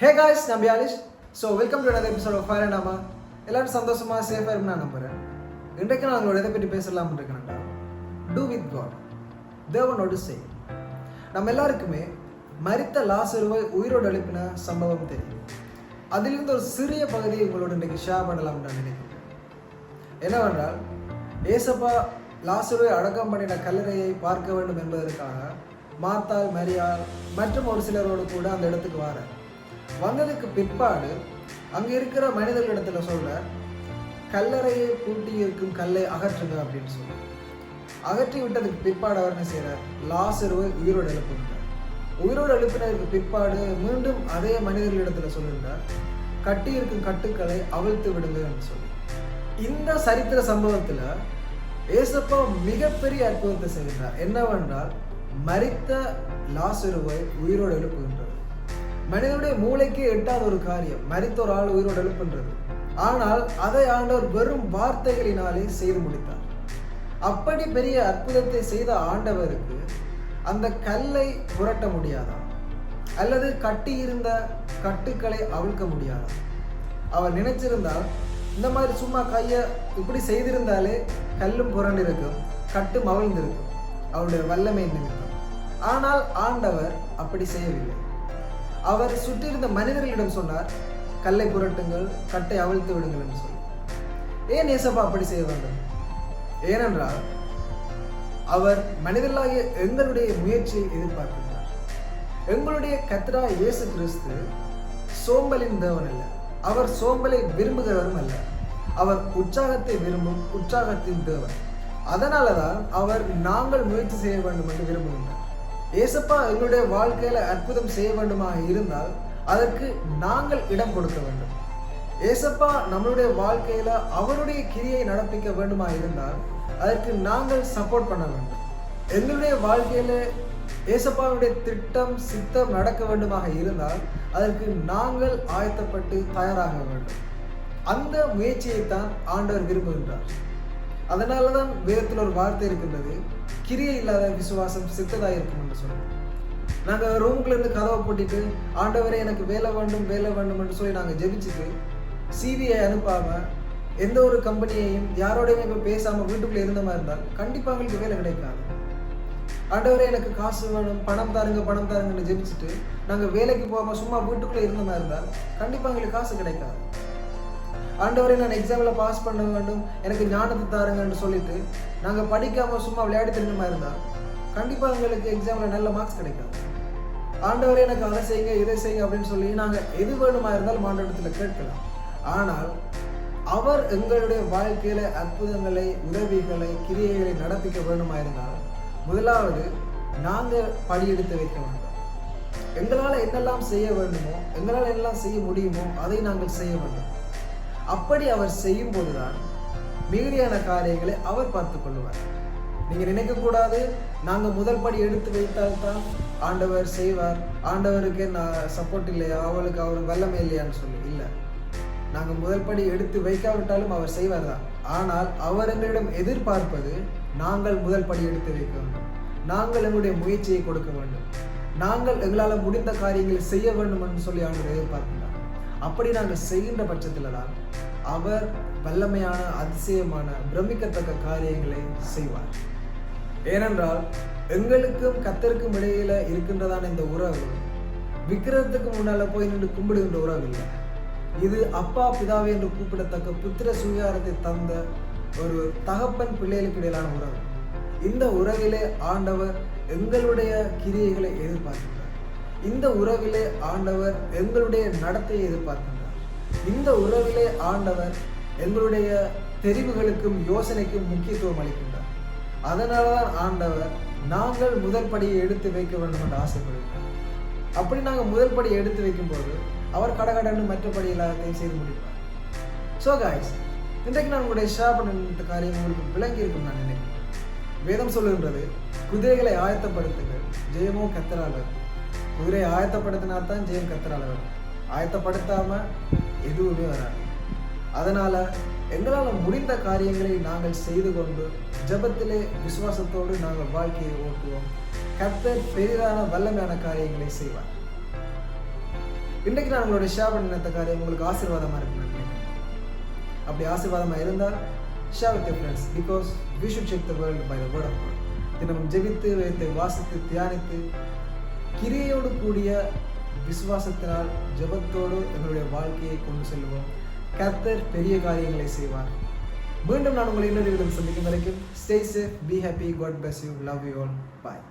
ஹே guys நான் பியாலிஷ் so welcome to another episode of fire and ஆமா எல்லாரும் சந்தோஷமாக சேஃபாக இருக்கும் நான் நம்புறேன். இன்றைக்கு நான் உங்களோட எதை பற்றி பேசலாம்னு இருக்கிறேன்டா டூ வித் காட் தேவனோடு செய். நம்ம எல்லாருக்குமே மறித்த லாசருவை உயிரோடு எழுப்பின சம்பவம் தெரியும். அதிலிருந்து ஒரு சிறிய பகுதியை உங்களோட இன்றைக்கு ஷேர் பண்ணலாம்னு நான் நினைக்கிறேன். என்னவென்றால் ஏசப்பா லாசருவை அடக்கம் பண்ணின கல்லறையை பார்க்க வேண்டும் என்பதற்காக மார்த்தால் மரியால் மற்றும் ஒரு சிலரோடு கூட அந்த இடத்துக்கு வாரேன் வந்ததுக்கு பிற்பாடு அங்கே இருக்கிற மனிதர்களிடத்துல சொல்ல கல்லறையை பூட்டி இருக்கும் கல்லை அகற்றுங்க அப்படின்னு சொல்லி. அகற்றி விட்டதுக்கு பிற்பாடு அவர் என்ன செய்கிறார் லாசருவை உயிரோடு எழுப்புகிறார் உயிரோடு எழுப்பினதுக்கு பிற்பாடு மீண்டும் அதே மனிதர்களிடத்துல சொல்லுகிறார் கட்டி இருக்கும் கட்டுக்களை அவிழ்த்து விடுங்கன்னு சொல்லி. இந்த சரித்திர சம்பவத்துல ஏசப்பா மிகப்பெரிய அற்புதத்தை செய்கிறார் என்னவென்றால் மறித்த லாசருவை உயிரோடு எழுப்புகின்றார். மனிதனுடைய மூளைக்கு எட்டாத ஒரு காரியம் மறித்த ஒரு ஆள் உயிரோடு எழுப்புன்றது. ஆனால் அதை ஆண்டவர் வெறும் வார்த்தைகளினாலே செய்து முடித்தார். அப்படி பெரிய அற்புதத்தை செய்த ஆண்டவருக்கு அந்த கல்லை புரட்ட முடியாதா? அல்லது கட்டியிருந்த கட்டுக்களை அவிழ்க்க முடியாதா? அவர் நினைச்சிருந்தால் இந்த மாதிரி சும்மா கையை இப்படி செய்திருந்தாலே கல்லும் புரண்டிருக்கும் கட்டும் அவிழ்ந்திருக்கும். அவருடைய வல்லமை நிமித்தம் ஆனால் ஆண்டவர் அப்படி செய்யவில்லை. அவர் சுற்றியிருந்த மனிதர்களிடம் சொன்னார் கல்லை புரட்டுங்கள் கட்டை அவிழ்த்து விடுங்கள் என்று சொல்லி. ஏன் ஏசப்பா அப்படி செய்ய வேண்டும்? ஏனென்றால் அவர் மனிதர்களாகிய எங்களுடைய முயற்சியை எதிர்பார்க்கின்றார். எங்களுடைய கத்ரா இயேசு கிறிஸ்து சோம்பலின் தேவன் அல்ல. அவர் சோம்பலை விரும்புகிறவரும் அல்ல. அவர் உற்சாகத்தை விரும்பும் உற்சாகத்தின் தேவன். அதனால தான் அவர் நாங்கள் முயற்சி செய்ய வேண்டும் என்று விரும்புகின்றார். ஏசப்பா எங்களுடைய வாழ்க்கையில அற்புதம் செய்ய வேண்டுமாக இருந்தால் அதற்கு நாங்கள் இடம் கொடுக்க வேண்டும். ஏசப்பா நம்மளுடைய வாழ்க்கையில அவருடைய கிரியை நடப்பிக்க வேண்டுமா இருந்தால் அதற்கு நாங்கள் சப்போர்ட் பண்ண வேண்டும். எங்களுடைய வாழ்க்கையில ஏசப்பாவுடைய திட்டம் சித்தம் நடக்க வேண்டுமாக இருந்தால் அதற்கு நாங்கள் ஆயத்தப்பட்டு தயாராக வேண்டும். அந்த முயற்சியை தான் ஆண்டவர் விரும்புகின்றார். அதனால தான் வேதத்தில் ஒரு வார்த்தை இருக்கின்றது. கிரியை இல்லாத விசுவாசம் சித்ததாக இருக்கும் என்று சொல்லுவோம் நாங்கள் ரூம்குள்ள கதவை போட்டிட்டு ஆண்டவரே எனக்கு வேலை வேண்டும் வேலை வேண்டும் என்று சொல்லி நாங்கள் ஜெபிச்சுட்டு சிவியை அனுப்பாமல் எந்த ஒரு கம்பெனியையும் யாரோடையுமே இப்போ பேசாமல் வீட்டுக்குள்ளே இருந்த மாதிரி இருந்தால் கண்டிப்பாக எங்களுக்கு வேலை கிடைக்காது. ஆண்டவரே எனக்கு காசு வேணும் பணம் தாருங்க பணம் தாருங்கன்னு ஜெபிச்சுட்டு நாங்கள் வேலைக்கு போகாமல் சும்மா வீட்டுக்குள்ளே இருந்த மாதிரி இருந்தால் கண்டிப்பாக எங்களுக்கு காசு கிடைக்காது. ஆண்டவரை நான் எக்ஸாமில் பாஸ் பண்ண வேண்டும். எனக்கு ஞானத்தை தாருங்கன்னு சொல்லிட்டு நாங்கள் படிக்காமல் சும்மா விளையாடி தெரிஞ்ச இருந்தால் கண்டிப்பாக எங்களுக்கு எக்ஸாமில் நல்ல மார்க்ஸ் கிடைக்காது ஆண்டவரே எனக்கு அதை செய்யுங்க இதை செய்யுங்க அப்படின்னு சொல்லி நாங்கள் எது வேணுமா இருந்தாலும் ஆண்டவரத்தில் கேட்கலாம். ஆனால் அவர் எங்களுடைய வாழ்க்கையில அற்புதங்களை உதவிகளை கிரியைகளை நடப்பிக்க வேணுமா இருந்தால் முதலாவது நாங்கள் படியெடுத்து வைக்க வேண்டும். எங்களால் என்னெல்லாம் செய்ய வேண்டுமோ எங்களால் என்னெல்லாம் செய்ய முடியுமோ அதை நாங்கள் செய்ய வேண்டும். அப்படி அவர் செய்யும் போதுதான் மிகுதியான காரியங்களை அவர் பார்த்து கொள்வார் நீங்க நினைக்கக்கூடாது நாங்கள் முதல் படி எடுத்து வைத்தால்தான் ஆண்டவர் செய்வார். ஆண்டவருக்கு நான் சப்போர்ட் இல்லையா? அவளுக்கு அவர் வல்லமை இல்லையான்னு சொல்லி. இல்லை. நாங்கள் முதல் படி எடுத்து வைக்காவிட்டாலும் அவர் செய்வார் தான் ஆனால் அவர் எங்களிடம் எதிர்பார்ப்பது நாங்கள் முதல் படி எடுத்து வைக்க வேண்டும். நாங்கள் எங்களுடைய முயற்சியை கொடுக்க வேண்டும். நாங்கள் எங்களால் முடிந்த காரியங்களை செய்ய வேண்டும் என்று சொல்லி ஆண்டவர் எதிர்பார்க்கிறார். அப்படி நாங்கள் செய்கின்ற பட்சத்தில் தான் அவர் வல்லமையான அதிசயமான பிரமிக்கத்தக்க காரியங்களை செய்வார். ஏனென்றால் எங்களுக்கும் கத்தருக்கும் இடையில இருக்கின்றதான இந்த உறவு விக்கிரத்துக்கு முன்னால போய் நின்று கும்பிடுகின்ற உறவு இல்லை. இது அப்பா பிதாவே என்று கூப்பிடத்தக்க புத்திர சுயாரத்தை தந்த ஒரு தகப்பன் பிள்ளைகளுக்கு இடையிலான உறவு. இந்த உறவிலே ஆண்டவர் எங்களுடைய கிரியைகளை எதிர்பார்க்கிறார் இந்த உறவிலே ஆண்டவர் எங்களுடைய நடத்தையை எதிர்பார்க்கின்றார். இந்த உறவிலே ஆண்டவர் எங்களுடைய தெரிவுகளுக்கும் யோசனைக்கும் முக்கியத்துவம் அளிக்கின்றார். அதனால தான் ஆண்டவர் நாங்கள் முதல் படியை எடுத்து வைக்க வேண்டும் என்று ஆசைப்படுகிறார் அப்படி நாங்கள் முதல் படியை எடுத்து வைக்கும்போது அவர் கடகடன்னு மற்றபடி எல்லாத்தையும் செய்து முடிப்பார். ஸோ காய்ஸ் இன்றைக்கு நான் உங்களுடைய ஷேர் பண்ணுற காரியம் உங்களுக்கு விளங்கி இருக்கும் நான் நினைக்கிறேன். வேதம் சொல்லுகின்றது குதிரைகளை ஆயத்தப்படுத்துங்கள் ஜெயமோ கத்தராளர் குதிரை ஆயத்தப்படுத்தினா தான் ஜெயம் கத்தரால வரும் ஆயத்தப்படுத்தாம எதுவுமே வராது. அதனால எங்களால் முடிந்த காரியங்களை நாங்கள் செய்து கொண்டு ஜபத்திலே விசுவாசத்தோடு நாங்கள் வாழ்க்கையை ஓட்டுவோம். கத்தர் பெரிதான வல்லமையான காரியங்களை செய்வார். இன்றைக்கு நான் உங்களுடைய ஷேர் பண்ணின காரியம் உங்களுக்கு ஆசீர்வாதமாக இருக்கு அப்படி ஆசீர்வாதமாக இருந்தால் share with friends because we should check the world by the word of தினமும் ஜெபித்து வைத்து வாசித்து தியானித்து கிரியையோடு கூடிய விசுவாசத்தினால் ஜெபத்தோடு எங்களுடைய வாழ்க்கையை கொண்டு செல்வோம். கர்த்தர் பெரிய காரியங்களை செய்வார். மீண்டும் நான் உங்களை இன்னொரு விதம் சந்திக்கும் வரைக்கும் stay safe be happy God bless you love you all bye